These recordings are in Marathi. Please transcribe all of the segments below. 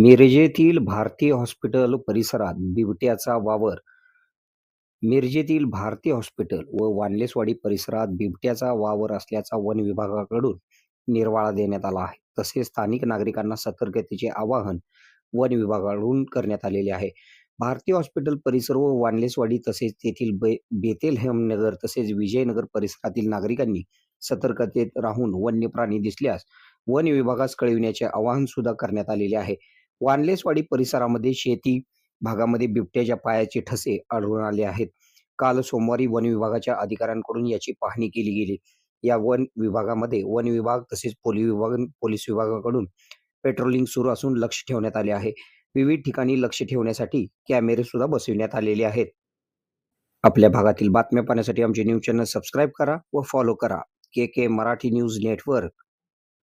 मिरजेतील भारती हॉस्पिटल परिसरात बिबट्याचा वावर. मिरजेतील भारती हॉस्पिटल व वानलेसवाडी परिसरात बिबट्याचा वावर असल्याचा वन विभागाकडून निर्वाळा देण्यात आला आहे. तसेच स्थानिक नागरिकांना सतर्कतेचे आवाहन वन विभागाकडून करण्यात आलेले आहे. भारती हॉस्पिटल परिसर व वानलेसवाडी तसेच तेथील बे बेतेलहेम नगर तसेच विजयनगर परिसरातील नागरिकांनी सतर्कतेत राहून वन्य प्राणी दिसल्यास वन विभागास कळविण्याचे आवाहन सुद्धा करण्यात आलेले आहे. वानलेसवाडी परिसरामध्ये शेती भागामध्ये बिबट्याच्या पायाचे ठसे आढळून आले आहेत. काल सोमवारी वन विभागाच्या अधिकाऱ्यांकडून याची पाहणी केली गेली. या वन विभागामध्ये वन विभाग तसेच पोलीस विभाग पोलीस विभागाकडून पेट्रोलिंग सुरू असून लक्ष ठेवण्यात आले आहे. विविध ठिकाणी लक्ष ठेवण्यासाठी कॅमेरे सुद्धा बसविण्यात आलेले आहेत. आपल्या भागातील बातम्या पाहण्यासाठी आमचे न्यूज चॅनल सबस्क्राईब करा व फॉलो करा. K K Marathi news network.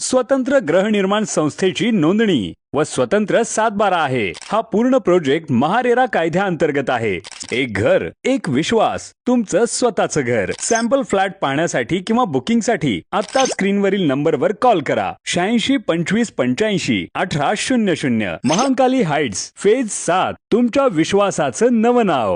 स्वतंत्र गृहनिर्माण संस्थेची नोंदणी व स्वतंत्र सातबारा आहे. हा पूर्ण प्रोजेक्ट महारेरा कायद्या अंतर्गत आहे. एक घर एक विश्वास तुमचं स्वतःचं घर. सॅम्पल फ्लॅट पाहण्यासाठी किंवा बुकिंगसाठी आता स्क्रीनवरील नंबरवर कॉल करा. शहाऐंशी पंचवीस पंच्याऐंशी अठरा शून्य शून्य. महाकाली हाइट्स फेज सात. तुमच्या विश्वासाचं नवं नाव.